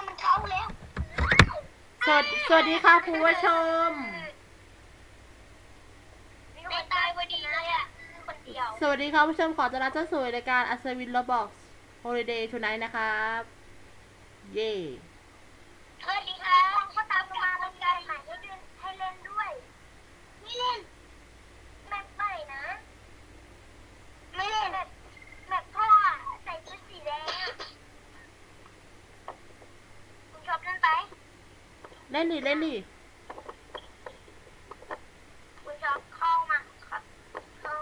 มมันเข้าแล้วสวัสสวัสดีค่ะคุณผู้ชมไม่ตายพอดีเลยอะคนเดียวสวัสดีค่ะผู้ชมขอต้อนรับเข้าสู่รายการอัศวินโรบอกโฮลิเดย์ทูไนท์นะครับ เย่ สวัสดีค่ะเขาตามมาทำการใหม่ให้เล่นให้เล่นด้วยไม่เล่นแมปใหม่นะ ไม่เล่นแบบแบบพ่อใส่ชุดสีแดงอะคุณชอบเล่นไป เล่นดิเล่นดิคุณชอบเข้ามาครับเข้า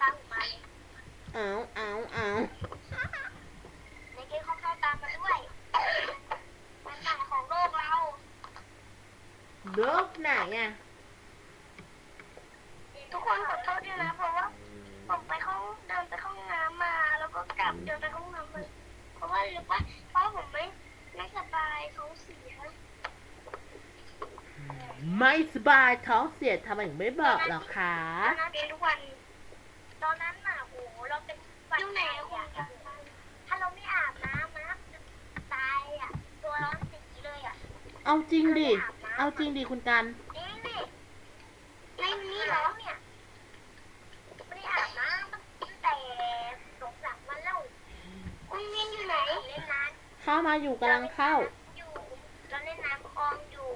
ตามมาเลยเอาเอาเอาในเกมเขาเข้าตามมาด้วยมันใหม่ของโลกเราเลิกไหนอะ ทุกคนขอโทษด้วยนะเพราะว่าผมไปเข้าเดินไปเข้าห้องน้ำมา แล้วก็กลับเดินไปเข้าห้องน้ำมาเพราะว่าหรือว่าเพราะผมไม่ไม่สบายท้องเสีย ไม่สบายท้องเสียทำไมถึงไม่บอกหรอคะตอนนั้นเป็นทุกวัน ตอนนั้นน่ะโอ้โหเราเป็นฝันไหนอะถ้าเราไม่อาบน้ำนะตายอะ ตัวร้อนสีเลยอะ เอาจริงดิ เอาจริงดิคุณกันนี่นี่ในนี้เหรอเนี่ย ไม่ได้อาบน้ำตั้งแต่สองสามวันแล้วคุณมินอยู่ไหนเล่นน้ำเข้ามาอยู่กำลังเข้าเล่นน้ำคลองอยู่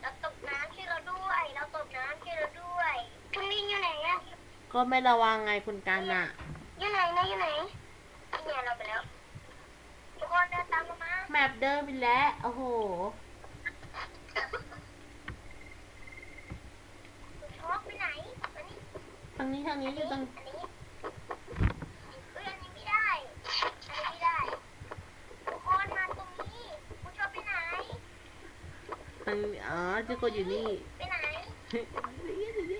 เราตกน้ำช่วยเราด้วย เราตกน้ำช่วยเราด้วย คุณมินอยู่ไหนอะก็ไม่ระวังไงคุณกันอะอยู่ไหนนะอยู่ไหนเนี่ยเราไปแล้ว ทุกคนเดินตามเรามา แมปเดิมไปแล้ว โอ้โหคุณชอบไปไหนอันนี้ทางนี้ทางนี้อยู่ตรงอันนี้เอ้ยอันนี้ไม่ได้ อันนี้ไม่ได้ ทุกคนมาตรงนี้คุณชอบไปไหน ทางอ๋อจะกดอยู่นี่ ไปไหน เ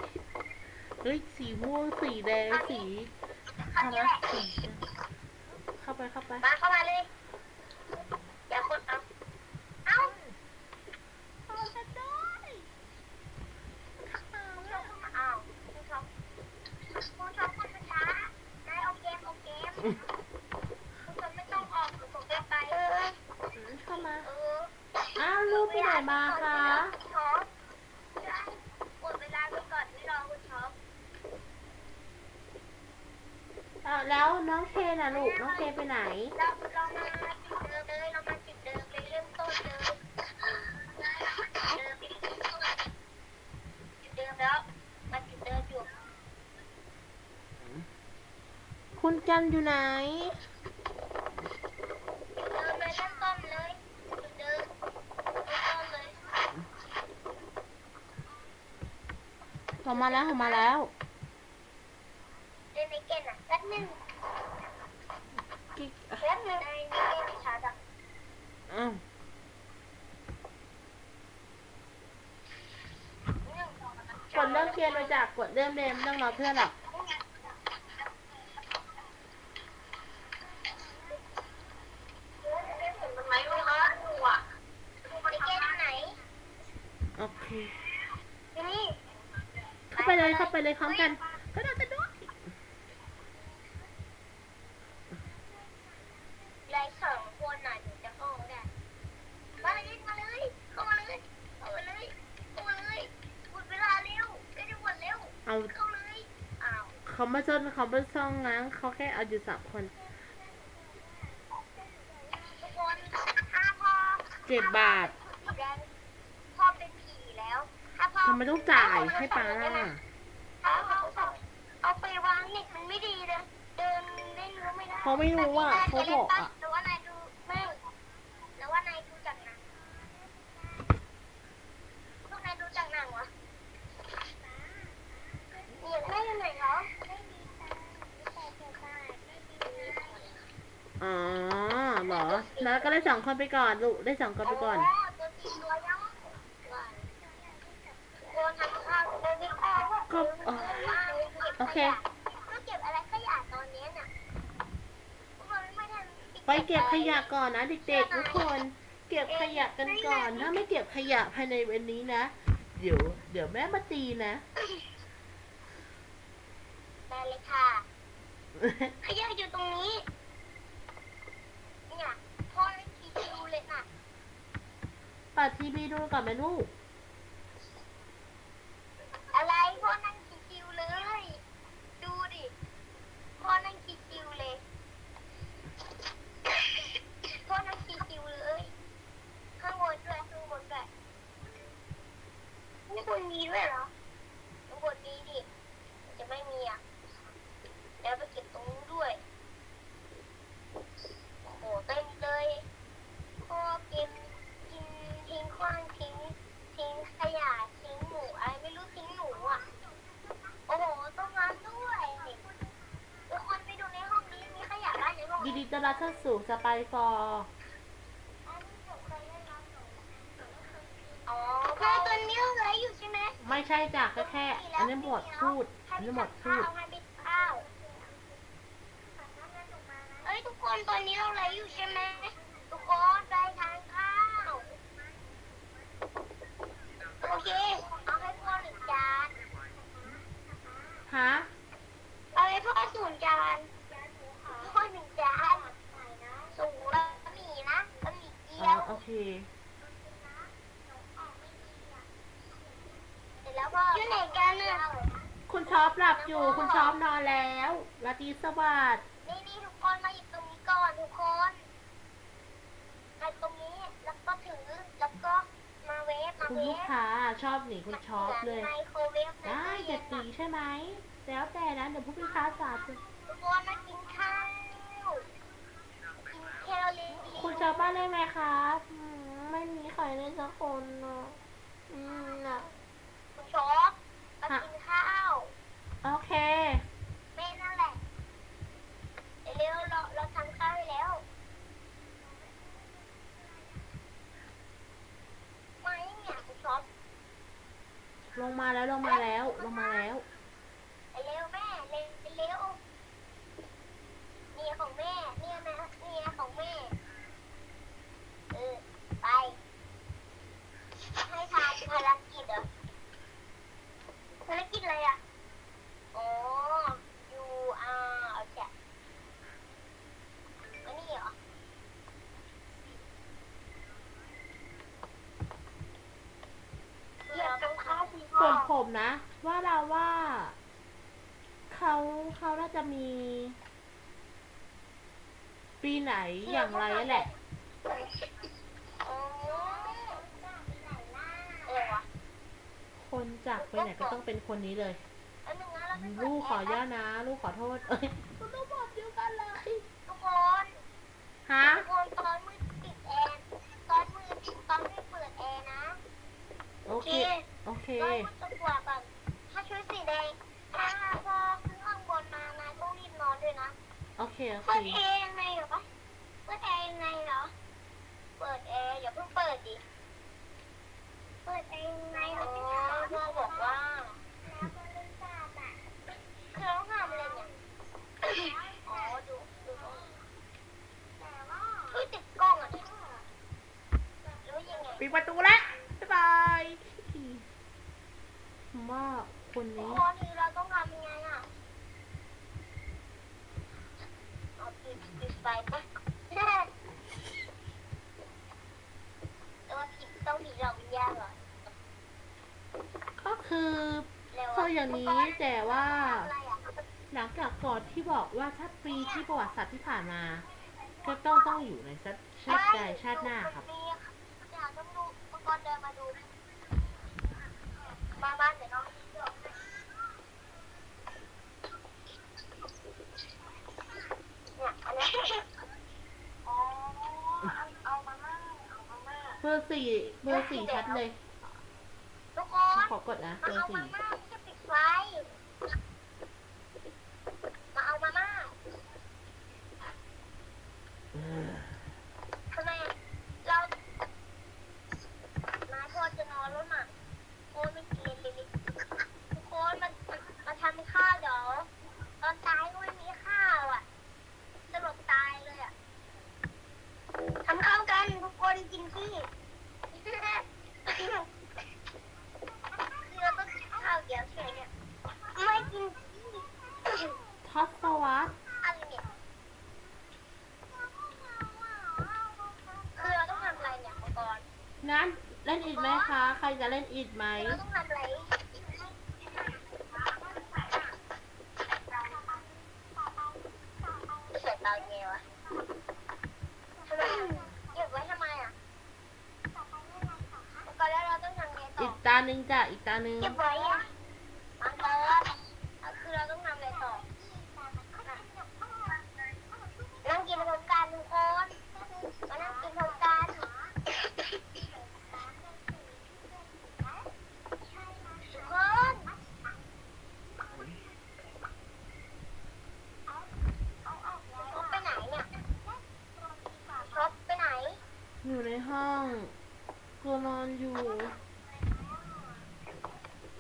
เฮ้ย สีม่วง สีแดง สีอะไรสีเข้าไป เข้าไป มาเข้ามาเลยาคนเอาเอาเอาจะด้วยคุณชอบเข้ามาเอาคุณชอบคุณชอบคนช้านายเอาเกมเอาเกมคุณชอบไม่ต้องออกหรือผมจะไปเออ เข้ามา เออ อ้าวลูกไปไหนมาคะ ช็อปหมดเวลาไปก่อนไม่รอคุณช็อป อ้าวแล้วน้องเคนอะลูกน้องเคนไปไหน เราเรามาจุดเดิมเลยเรามาจุดเดิมเลยเริ่มต้นเลยเดิมจุดเดิมแล้วมาจุดเดิมอยู่คุณกันอยู่ไหน จุดเดิมเลยเริ่มต้นเลยจุดเดิมเริ่มต้นเลยผมมาแล้วผมมาแล้ว เล่นในเกมอะแป๊บ นึงกิ๊กแป๊บนึงในในเกมชาร์จอะอ้าวกดเริ่มเกมมาจากกดเริ่มเดมไม่ต้องรอเพื่อนหรอกมันไหมวะดูอะในเกมไหนโอเค เข้าไปเลยเข้าไปเลยพร้อมกันก็ได้กันด้วย เหลยสองคนน่ะถึงจะเข้าได้มาเลยมาเลยเข้ามาเลยเข้ามาเลยเข้ามาเลยหมดเวลาเร็วได้จะหมดเร็ว เอา เข้าเลยอ้าว เขามาซ่อน เขามาซ่องนะเขาแค่เอาอยู่สามคน ทุกคนถ้าพ่อเจ็บบาท สีแดงพ่อเป็นผีแล้ว ถ้าพ่อทำไมต้องจ่ายให้ป้าล่ะถ้าพ่อเอาไปวางเน็ตมันไม่ดีเลยเดินเล่นก็ไม่ได้เขาไม่รู้อะเขาบอกอะ หรือว่านายดูไม่หรือว่านายดูจากหนังพวกนายดูจากหนังวะนี่แม่อยู่ไหนเหรอ อ๋อเหรอ แล้วก็ได้สองคนไปก่อนลูก ได้สองคนไปก่อนตัวสีตัวย่องโคนทำข้าวโคนที่ข้าวก็อ๋อโอเคก็เก็บอะไรขยะตอนนี้น่ะพวกเราไม่ทันไปเก็บขยะก่อนนะเด็กๆทุกคน เก็บขยะกันก่อน ถ้าไม่เก็บขยะภายในวันนี้นะ เดี๋ยว เดี๋ยวแม่มาตีนะได้เลยค่ะขยะอยู่ตรงนี้ เนี่ย ปิดทีวีดูก่อนไหมลูก อะไรพ่อนั่งชิวๆเลย ดูดิพ่อนั่งชิวๆเลยพ่อนั่งชิวๆเลย ข้างบนด้วยข้างบนด้วยนี่บนมีด้วยเหรอ ยินนี้ดีต้อนรับเข้าสู่สไปฟอร์อ๋อพ่อตัวนี้เหลืออยู่ใช่ไหมไม่ใช่จ้ะก็แค่ อันนี้หมวดพูด อันนี้หมวดพูดให้บิ๊กข้าวเอ้ยทุกคนตอนนี้เราเหลืออยู่ใช่ไหมทุกคนไปทานข้าวโอเคเอาให้พ่อหนึ่งจาน ฮะ เอาให้พ่อศูนย์จานพ่อหนึ่งจานสูงแล้วก็มีนะก็มีเกี๊ อ๋ ย อ ว โอเค เสร็จแล้วพ่ออยู่ไหน กันน่ะคุณชอบหลับอยู่ คุณชอบนอนแล้วราตรีสวัสดิ์นี่นี่ทุกคนมาหยิบตรงนี้ก่อนทุกคนมาตรงนี้แล้วก็ถือแล้วก็มาเวฟมาคุณเวลูกฟค้าชอบหนีคุณชอบเลย ไมโครเวฟได้จะตีใช่ไหม แล้วแต่นะเดี๋ยวผู้พิพากษาจะทุกคนมากินข้าวกินแคลอรี่คุณชาวบ้านได้ไหมครับอืมไม่มีใครเลยสักคนนะอืมน่ะ คุณชอบ มากินข้าว โอเค แม่นั่นแหละ เร็วๆเราเราทำข้าวให้แล้ว ไม่เนี่ยคุณชอบลงมาแล้วลงมาแล้วลงมาแล้ว เร็วแม่เร็วเร็วนี่ของแม่นี่นะนี่ของแม่ เออ ไป ให้ทำภารกิจเหรอ ภารกิจอะไรอะอ๋อ you are เอาจ้ะอันนี้เหรอเหยียบตรงข้าวสีส่วนผมนะ ว่าเราว่าเขาเขาน่าจะมี ปีไหนอย่างไรแหละ อ๋อเออวะ คน จากไปไหนก็ต้องเป็นคนนี้เลย อันหนึ่งนะเราไปเปิดลูกขอแร์ย่านะ ลูกขอโทษเอ้ยคุณต้องบอกเดียวกันเลยทุกคนฮะทุกคนตอนมืดปิดแอร์ตอนมืดตอนไม่เปิดแอร์นะโอเคโอเคตอนมืดจะกว่าก่อนถ้าชุดสีแดงถ้าพอขึ้นข้างบนมานะต้องรีบนอนด้วยนะโอเคโอเคเปิดแอร์ยังไงเหรอปะเปิดแอร์ยังไงเหรอเปิดแอร์อย่าเพิ่งเปิดดิเปิดแอร์ยังไงเหรอพ่อบอก ว่าคือต้องทำอะไรเนี่ยอ๋อดูดูตรงนี้เฮ้ยติดกล้องอะเนี่ยรู้ยังไงปิดประตูแล้วบ๊ายบายมว่าคนนี้คนนี้เราต้องทำยังไงอะเอาปิดปิดไฟปะแต่ว่าผิดต้องผิดเราวิญญาณเหรอ ก็คือ เร็วะ คื ออย่างนี้แต่ว่าอะไรอะหลังจากก่อนที่บอกว่าถ้าปีที่ประวัติศาสตร์ที่ผ่านมา ก็ต้องต้องอยู่ในชาติชาติใดชาติหน้าครับมีอยากต้องดูอุปกรณ์เดินมาดูมาบ้านเดี๋ยวน้องเนี่ยอันนี้อ๋อเอามาม่าเอามาม่าเบอร์สี่เบอร์สี่ชัดเลย ทุกคน ขอกดนะมาเบอเอาร์มาสี่ ม่าไม่ใช่ปิดไฟ มาเอามาม่า เออ ทำไมอะเรานายพ่อจะนอนแล้วน่ะโอ้ไม่กินเลยทุกคนมามาทำข้าวเดี๋ยวตอนตายก็ไม่มีข้าวอะสลบตายเลยอะทำข้าวกันทุกคนกินที่คือเราต้องกินข้าวเดี๋ยวเฉยเนี่ยไม่กินที่ ทศวรรษ อะไรเนี่ยคือเราต้องทำอะไรเนี่ยมังกร นั้น เล่นอิดไหมคะ ใค รจะเล่นอิดไหม เราต้องทำอะไรเสียตาเงี้ยวะทำไมเก็บไว้ทำไมอะก่อนแล้วเราต้องทำไงต่อีอกตาหนึ่งจ้ะ อีกตาหนึ่ง เก็บไว้อะอันเตอร์คือเราต้องทำอะไรต่อนั่งกินพร้อมกันทุกคนมานั่งกินพร้อมกันทุกคนชบไปไหนเนี่ยชบไปไหน อยู่ใน ห้องตัวนอนอยู่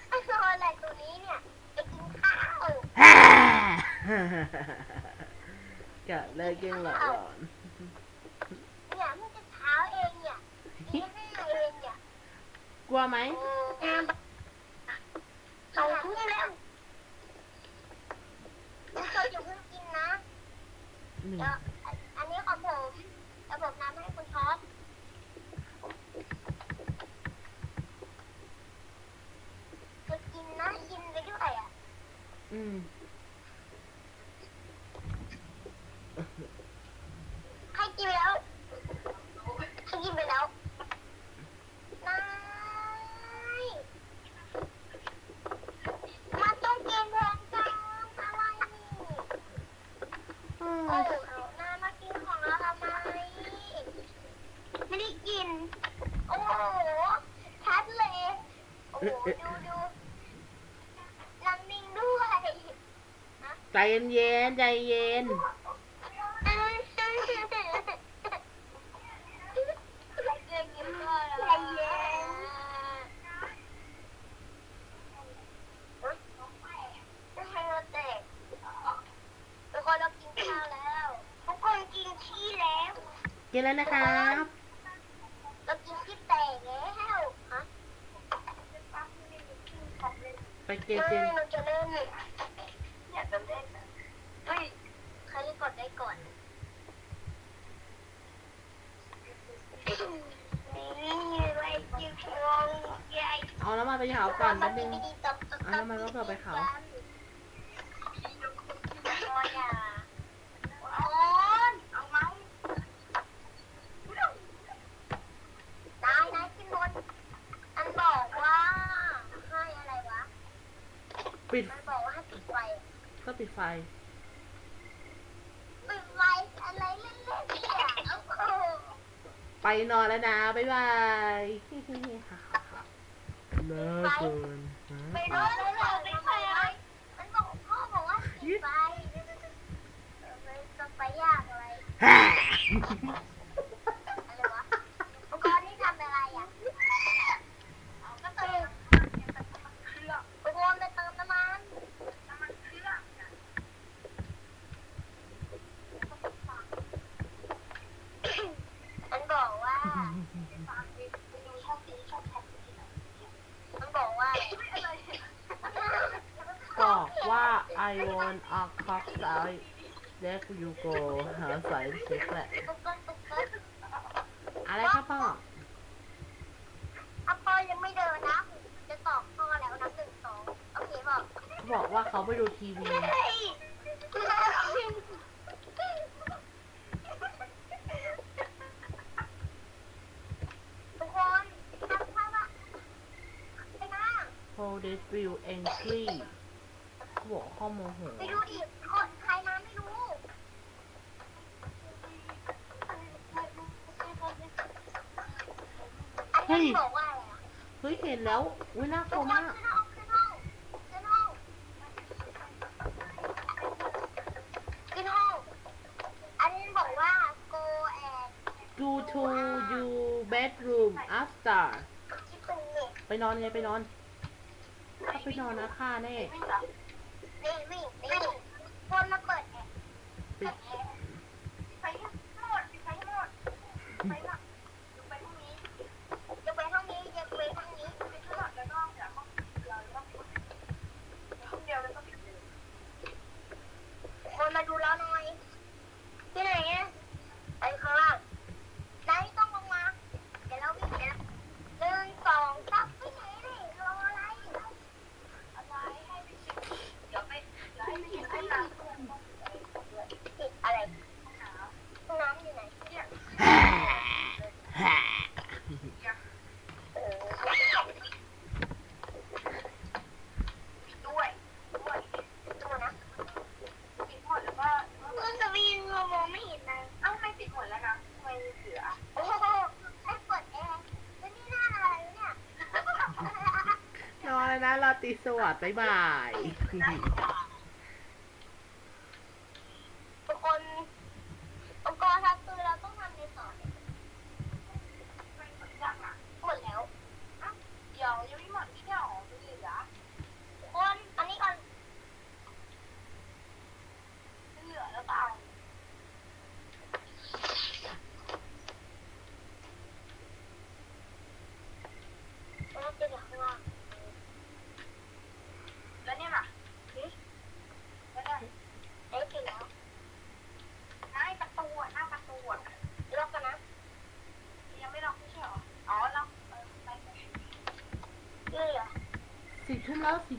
ไอ้โซนอะไรตัวนี้เนี่ยไปกินข้าวฮ่ากะเลิกเก่งหลอกหลอนเนี่ยมันจะเช้าเองเนี่ยนี่ห้าเองเนี่ยกลัวไหมสองทุ่มแล้วทุกคนอย่าเพิ่งกินนะหนึ่งเดี๋ยวอันนี้ของผมเดี๋ยวผมนำให้คุณท็อปจะกินนะกินไปด้วยอะ อื เย็นๆใจเย็นใจเย็นทุกคนกินข้าวแล้วทุกคนกินขี้แล้วกินแล้วนะครับ เรากินขี้แตกแล้วฮะไปเกมไม่เกมหนูจะเล่นอยากจะเล่น กดได้ก่อนนี่ไว้จิ้มชงใหญ่เอาน้ำมันไปเผาก่อนแป๊บนึงตับตับเอาน้ำมันมะเขือไปเผาโอ้ยอะโอ นอนแล้วนะบ๊ายบายเลิกเกินไปโดนเลยปิดไฟอะไรมันบอกพ่อบอกว่าปิดไฟเออมันจะไปยากอะไรอะไรวะอุปกรณ์นี่ทำอะไรอะก็เติมอุปกรณ์ไปเติมน้ำมันน้ำมันเครื่องมันบอกว่า มันบอกว่าอะไร บอก ว่า I want a cock side let you go หาสายเช็คแหละตุ๊กตุ๊กตุ๊กตุ๊กอะไรครับพ่ออะพ่อยังไม่เดินนะ จะตอบพ่อแล้วนับหนึ่งสองโอเคบอกเขาบอกว่าเขาไปดูทีวี ทุกคนทำท่าว่าไปนะ Hold this view angry เขา บอกข้อโมโหไปดูดิคนใครมาไม่รู้อันนี้บอกว่าอะไรอะเฮ้ยเห็นแล้วอุ้ยน่ากทุลักวคนมากขึ้นห้องขึ้นห้องขึ้นห้องขึ้นห้องอันนี้บอกว่า go and Go to your bedroom after คิดตรงนี้ ไปนอนไงไปนอน ถ้าไปนอนนะค่าแน่นี่วิ่งนี่ คน สวัสดีบาย love you.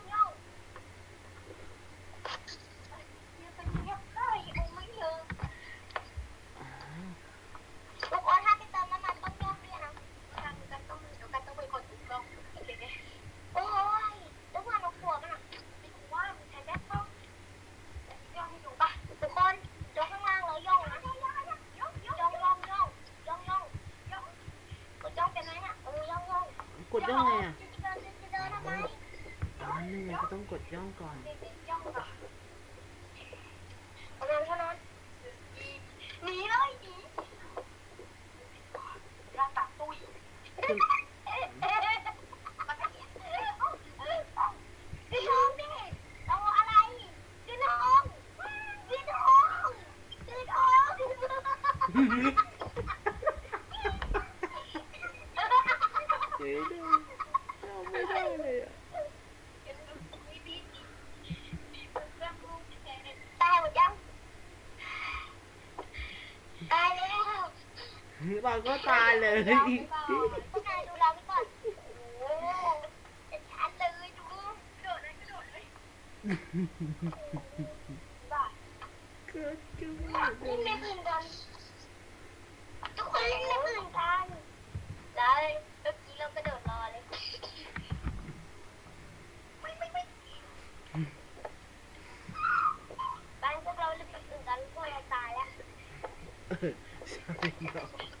ย่องไงอะอันนึงมัก็ต้องกดย่องก่อน อก็ตายเลยผู้ชายดูเราไปก่อนโอ้โหเป็นชั้นเลยดูโดดเลยกระโดดเลยบ้าคือจุ๊บเล่นไม่เหมือนกันทุกคนเล่นไม่เหมือนกันแล้วเมื่อกี้เรากระโดดรอเลยไม่ไม่ไม่บ้านพวกเราเล่นไม่เหมือนกันพวกเราตายแล้ว Sorry, no.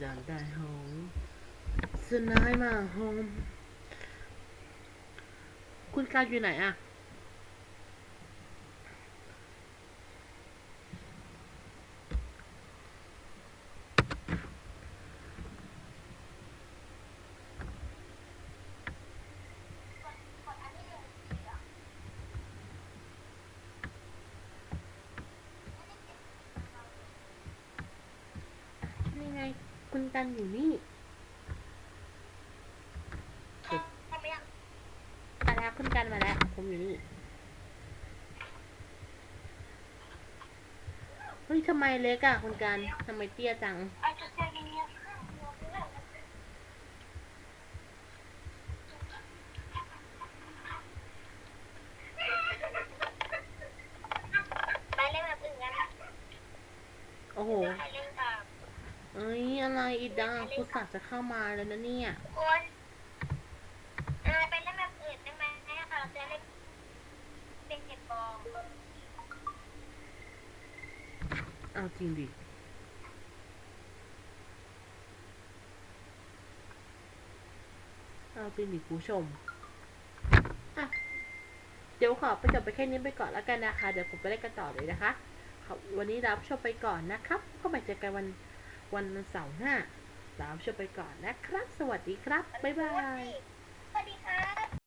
อยากได้หอมสน้ายมาหอม คุณกายอยู่ไหนอะ กันอยู่นี่ทำทำไมยังมาแล้วคุณกันมาแล้ว ผมอยู่นี่ เฮ้ยทำไมเล็กอะคุณกันทำไมเตี้ยจังอาจจะเจอกันเนี่ยไปเล่นแบบอื่นกันโอ้โหไป เอ้ยอะไรอีดังคุณสัตว์จะเข้ามาแล้วนะเนี่ย คนเออไปเล่นแบบอื่นได้ไหมเราจะเล่นเป็นเก็บบอลเอาจริงดิ เอาจริงดิคุณผู้ชมอะเดี๋ยวขอไปจบไปแค่นี้ไปก่อนแล้วกันนะคะ เดี๋ยวผมไปเล่นกันต่อเลยนะคะขอวันนี้รับชมไปก่อนนะครับ ก็มาเจอกันวัน วันเสาร์หน้า ตามชมไปก่อนนะครับ สวัสดีครับ บ๊ายบาย